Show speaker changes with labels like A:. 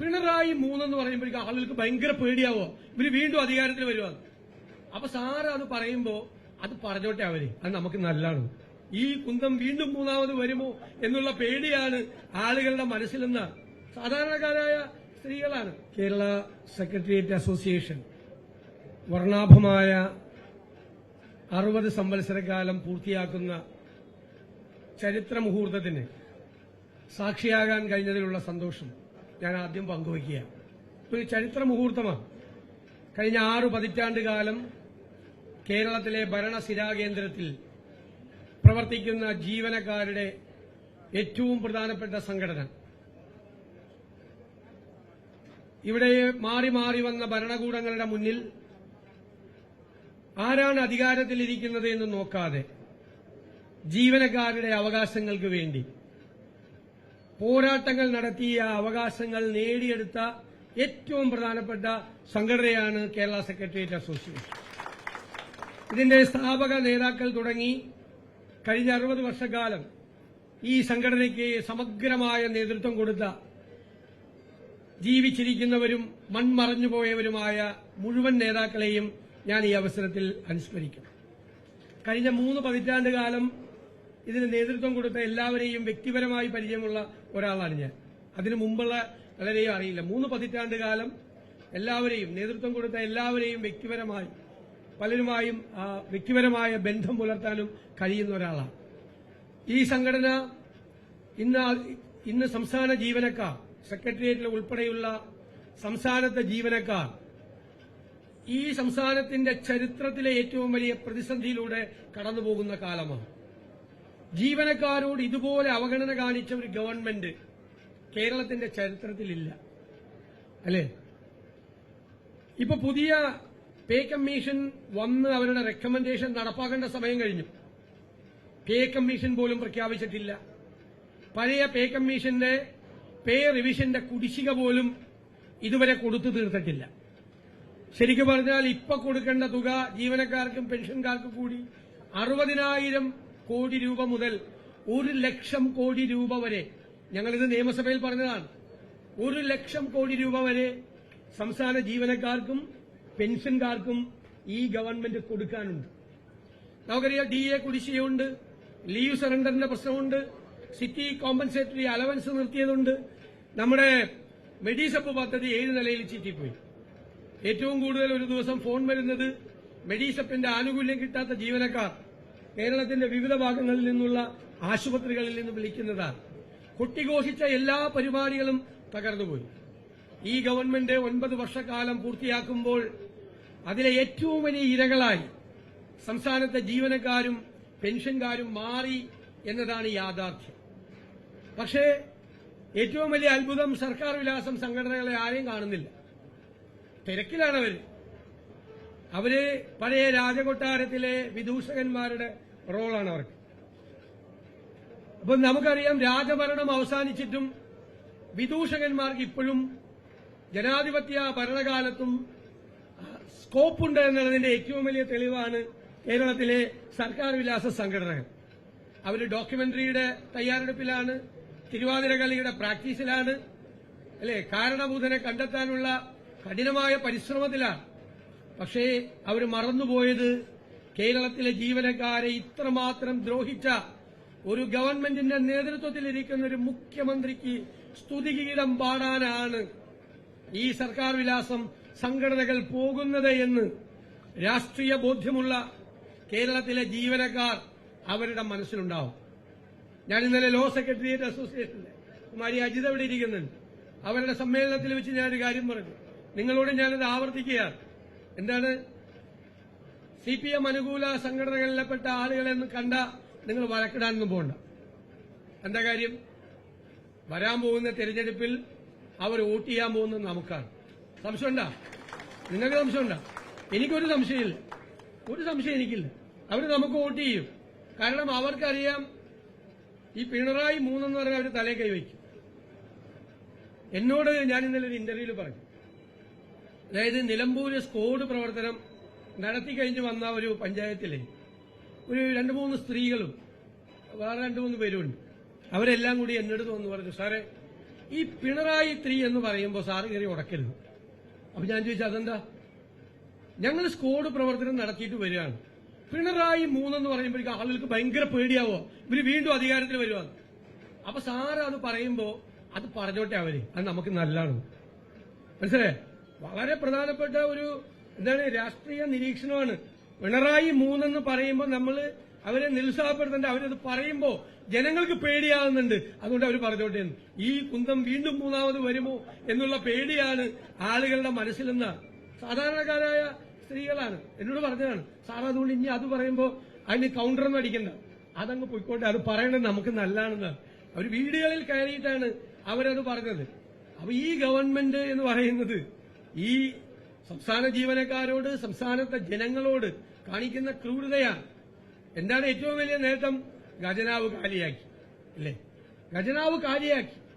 A: പിണറായി മൂന്നെന്ന് പറയുമ്പോഴേക്കും ആളുകൾക്ക് ഭയങ്കര പേടിയാവോ? ഇവർ വീണ്ടും അധികാരത്തിൽ വരുവാ. അപ്പൊ സാറ് അത് പറയുമ്പോ അത് പറഞ്ഞോട്ടെ അവർ. അത് നമുക്ക് നല്ലതാണ്. ഈ കുന്തം വീണ്ടും മൂന്നാമത് വരുമോ എന്നുള്ള പേടിയാണ് ആളുകളുടെ മനസ്സിലെന്ന സാധാരണക്കാരായ സ്ത്രീകളാണ്. Kerala secretariat association. വർണാഭമായ അറുപത് സംവത്സരകാലം പൂർത്തിയാക്കുന്ന ചരിത്ര മുഹൂർത്തത്തിന് സാക്ഷിയാകാൻ കഴിഞ്ഞതിലുള്ള സന്തോഷം. ഞാൻ ആദ്യം പങ്കുവയ്ക്കുക. ഒരു ചരിത്ര മുഹൂർത്തമാണ് കഴിഞ്ഞ ആറു പതിറ്റാണ്ട് കാലം കേരളത്തിലെ ഭരണസിരാകേന്ദ്രത്തിൽ പ്രവർത്തിക്കുന്ന ജീവനക്കാരുടെ ഏറ്റവും പ്രധാനപ്പെട്ട സംഘടന. ഇവിടെ മാറി മാറി വന്ന ഭരണകൂടങ്ങളുടെ മുന്നിൽ ആരാണ് അധികാരത്തിലിരിക്കുന്നത് എന്ന് നോക്കാതെ ജീവനക്കാരുടെ അവകാശങ്ങൾക്ക് വേണ്ടി പോരാട്ടങ്ങൾ നടത്തിയ അവകാശങ്ങൾ നേടിയെടുത്ത ഏറ്റവും പ്രധാനപ്പെട്ട സംഘടനയാണ് കേരള സെക്രട്ടേറിയറ്റ് അസോസിയേഷൻ. ഇതിന്റെ സ്ഥാപക നേതാക്കൾ തുടങ്ങി കഴിഞ്ഞ അറുപത് വർഷക്കാലം ഈ സംഘടനയ്ക്ക് സമഗ്രമായ നേതൃത്വം കൊടുത്ത ജീവിച്ചിരിക്കുന്നവരും മൺമറഞ്ഞുപോയവരുമായ മുഴുവൻ നേതാക്കളെയും ഞാൻ ഈ അവസരത്തിൽ അനുസ്മരിക്കും കഴിഞ്ഞ മൂന്ന് പതിറ്റാണ്ട് കാലം ഇതിന് നേതൃത്വം കൊടുത്ത എല്ലാവരെയും വ്യക്തിപരമായി പരിചയമുള്ള ഒരാളാണ് ഞാൻ. അതിനു മുമ്പുള്ള വളരെയും അറിയില്ല. മൂന്ന് പതിറ്റാണ്ട് കാലം എല്ലാവരെയും നേതൃത്വം കൊടുത്ത എല്ലാവരെയും വ്യക്തിപരമായി പലരുമായും വ്യക്തിപരമായ ബന്ധം പുലർത്താനും കഴിയുന്ന ഒരാളാണ്. ഈ സംഘടന ഇന്ന് ഇന്ന് സംസ്ഥാന ജീവനക്കാർ സെക്രട്ടേറിയറ്റിൽ ഉൾപ്പെടെയുള്ള സംസ്ഥാനത്തെ ജീവനക്കാർ ഈ സംസ്ഥാനത്തിന്റെ ചരിത്രത്തിലെ ഏറ്റവും വലിയ പ്രതിസന്ധിയിലൂടെ കടന്നുപോകുന്ന കാലമാണ്. ജീവനക്കാരോട് ഇതുപോലെ അവഗണന കാണിച്ച ഒരു ഗവൺമെന്റ് കേരളത്തിന്റെ ചരിത്രത്തിലില്ല. അല്ലേ? ഇപ്പൊ പുതിയ പേ കമ്മീഷൻ വന്ന് അവരുടെ റെക്കമെൻഡേഷൻ നടപ്പാക്കേണ്ട സമയം കഴിഞ്ഞു. പേ കമ്മീഷൻ പോലും പ്രഖ്യാപിച്ചിട്ടില്ല. പഴയ പേ കമ്മീഷന്റെ പേ റിവിഷന്റെ കുടിശ്ശിക പോലും ഇതുവരെ കൊടുത്തു തീർത്തിട്ടില്ല. ശരിക്കും പറഞ്ഞാൽ ഇപ്പൊ കൊടുക്കേണ്ട തുക ജീവനക്കാർക്കും പെൻഷൻകാർക്കും കൂടി അറുപതിനായിരം കോടി രൂപ മുതൽ ഒരു ലക്ഷം കോടി രൂപ വരെ. ഞങ്ങളിത് നിയമസഭയിൽ പറഞ്ഞതാണ്. ഒരു ലക്ഷം കോടി രൂപ വരെ സംസ്ഥാന ജീവനക്കാർക്കും പെൻഷൻകാർക്കും ഈ ഗവൺമെന്റ് കൊടുക്കാനുണ്ട്. നമുക്കറിയാം ഡി എ കുടിശ്ശികയുണ്ട് ലീവ് സറണ്ടറിന്റെ പ്രശ്നമുണ്ട് സിറ്റി കോമ്പൻസേറ്ററി അലവൻസ് നിർത്തിയതുണ്ട്. നമ്മുടെ മെഡിസപ്പ് പദ്ധതി ഏഴ് നിലയിൽ ചീറ്റിപ്പോയി. ഏറ്റവും കൂടുതൽ ഒരു ദിവസം ഫോൺ വരുന്നത് മെഡിസപ്പിന്റെ ആനുകൂല്യം കിട്ടാത്ത ജീവനക്കാർ. കേരളത്തിന്റെ വിവിധ ഭാഗങ്ങളിൽ നിന്നുള്ള ആശുപത്രികളിൽ നിന്ന് വിളിക്കുന്നതാണ്. കൊട്ടിഘോഷിച്ച എല്ലാ പരിപാടികളും തകർന്നുപോയി. ഈ ഗവൺമെന്റ് ഒൻപത് വർഷക്കാലം പൂർത്തിയാക്കുമ്പോൾ അതിലെ ഏറ്റവും വലിയ ഇരകളായി സംസ്ഥാനത്തെ ജീവനക്കാരും പെൻഷൻകാരും മാറി എന്നതാണ് യാഥാർത്ഥ്യം. പക്ഷേ ഏറ്റവും വലിയ അത്ഭുതം സർക്കാർ വിലാസം സംഘടനകളെ ആരെയും കാണുന്നില്ല. തിരക്കിലാണ് അവർ. അവർ പഴയ രാജകൊട്ടാരത്തിലെ വിദൂഷകന്മാരുടെ റോളാണ് അവർക്ക്. അപ്പൊ നമുക്കറിയാം രാജഭരണം അവസാനിച്ചിട്ടും വിദൂഷകന്മാർക്ക് ഇപ്പോഴും ജനാധിപത്യ ഭരണകാലത്തും സ്കോപ്പുണ്ട് എന്നുള്ളതിന്റെ ഏറ്റവും വലിയ തെളിവാണ് കേരളത്തിലെ സർക്കാർ വിലാസ സംഘടനകൾ. അവർ ഡോക്യുമെന്ററിയുടെ തയ്യാറെടുപ്പിലാണ് തിരുവാതിര കളിയുടെ പ്രാക്ടീസിലാണ് അല്ലെ? കാരണഭൂതനെ കണ്ടെത്താനുള്ള കഠിനമായ പരിശ്രമത്തിലാണ്. പക്ഷേ അവർ മറന്നുപോയത് കേരളത്തിലെ ജീവനക്കാരെ ഇത്രമാത്രം ദ്രോഹിച്ച ഒരു ഗവൺമെന്റിന്റെ നേതൃത്വത്തിലിരിക്കുന്ന ഒരു മുഖ്യമന്ത്രിക്ക് സ്തുതിഗീതം പാടാനാണ് ഈ സർക്കാർ വിലാസം സംഘടനകൾ പോകുന്നത് എന്ന് രാഷ്ട്രീയ ബോധ്യമുള്ള കേരളത്തിലെ ജീവനക്കാർ അവരുടെ മനസ്സിലുണ്ടാവും. ഞാൻ ഇന്നലെ ലോ സെക്രട്ടേറിയറ്റ് അസോസിയേഷനിലെ കുമാരി അജിത അവിടെ ഇരിക്കുന്നുണ്ട്. അവരുടെ സമ്മേളനത്തിൽ വെച്ച് ഞാനൊരു കാര്യം പറഞ്ഞു. നിങ്ങളോട് ഞാനത് ആവർത്തിക്കുകയാണ്. എന്താണ്? സി പി എം അനുകൂല സംഘടനകളിൽപ്പെട്ട ആളുകളെന്ന് കണ്ട നിങ്ങൾ വഴക്കിടാനൊന്നും പോകണ്ട എന്താ കാര്യം? വരാൻ പോകുന്ന തെരഞ്ഞെടുപ്പിൽ അവർ വോട്ട് ചെയ്യാൻ പോകുന്നത് നമുക്കാണ്. സംശയമുണ്ടാ? നിങ്ങൾക്ക് സംശയമുണ്ടാ? എനിക്കൊരു സംശയമില്ല. ഒരു സംശയം എനിക്കില്ല. അവർ നമുക്ക് വോട്ട് ചെയ്യും. കാരണം അവർക്കറിയാം ഈ പിണറായി മൂന്നെന്ന് പറഞ്ഞാൽ അവർ തലേ കൈവയ്ക്കും എന്നോട് ഞാൻ ഇന്നലെ ഒരു ഇന്റർവ്യൂവിൽ പറഞ്ഞു. അതായത് നിലമ്പൂര് സ്കോഡ് പ്രവർത്തനം നടത്തി കഴിഞ്ഞ് വന്ന ഒരു പഞ്ചായത്തിലെ ഒരു രണ്ട് മൂന്ന് സ്ത്രീകളും വേറെ രണ്ട് മൂന്ന് പേരുണ്ട്. അവരെല്ലാം കൂടി എന്നെടുത്ത് വന്ന് പറഞ്ഞു സാറേ ഈ പിണറായി ത്രീ എന്ന് പറയുമ്പോൾ സാറ് കയറി ഉടക്കരുത്. അപ്പൊ ഞാൻ ചോദിച്ചു അതെന്താ? ഞങ്ങൾ സ്കോഡ് പ്രവർത്തനം നടത്തിയിട്ട് വരികയാണ്. പിണറായി മൂന്നെന്ന് പറയുമ്പോഴേക്കും ആളുകൾക്ക് ഭയങ്കര പേടിയാവോ? ഇവർ വീണ്ടും അധികാരത്തിൽ വരുവാണ്. അപ്പൊ സാറ് അത് പറയുമ്പോ അത് പറഞ്ഞോട്ടെ അവർ. അത് നമുക്ക് നല്ലതാണ്. മനസ്സിലെ വളരെ പ്രധാനപ്പെട്ട ഒരു എന്താണ് രാഷ്ട്രീയ നിരീക്ഷണമാണ്. പിണറായി മൂന്നെന്ന് പറയുമ്പോൾ നമ്മൾ അവരെ നിരുത്സാഹപ്പെടുത്തേണ്ട അവരത് പറയുമ്പോൾ ജനങ്ങൾക്ക് പേടിയാകുന്നുണ്ട് അതുകൊണ്ട് അവർ പറഞ്ഞോട്ടേന്ന് ഈ കുന്തം വീണ്ടും മൂന്നാമത് വരുമോ എന്നുള്ള പേടിയാണ് ആളുകളുടെ മനസ്സിലെന്ന സാധാരണക്കാരായ സ്ത്രീകളാണ്. എന്നോട് പറഞ്ഞതാണ്. സാർ അതുകൊണ്ട് ഇനി അത് പറയുമ്പോൾ അതിന് കൗണ്ടറൊന്നും അടിക്കണ്ട. അതങ്ങ് പോയിക്കോട്ടെ. അത് പറയണത് നമുക്ക് നല്ലതാണെന്ന് അവർ വീടുകളിൽ കയറിയിട്ടാണ് അവരത് പറഞ്ഞത്. അപ്പൊ ഈ ഗവൺമെന്റ് എന്ന് പറയുന്നത് ഈ സംസ്ഥാന ജീവനക്കാരോട് സംസ്ഥാനത്തെ ജനങ്ങളോട് കാണിക്കുന്ന ക്രൂരതയാണ്. എന്താണ് ഏറ്റവും വലിയ നേട്ടം? ഖജനാവ് കാലിയാക്കി. അല്ലേ? ഖജനാവ് കാലിയാക്കി.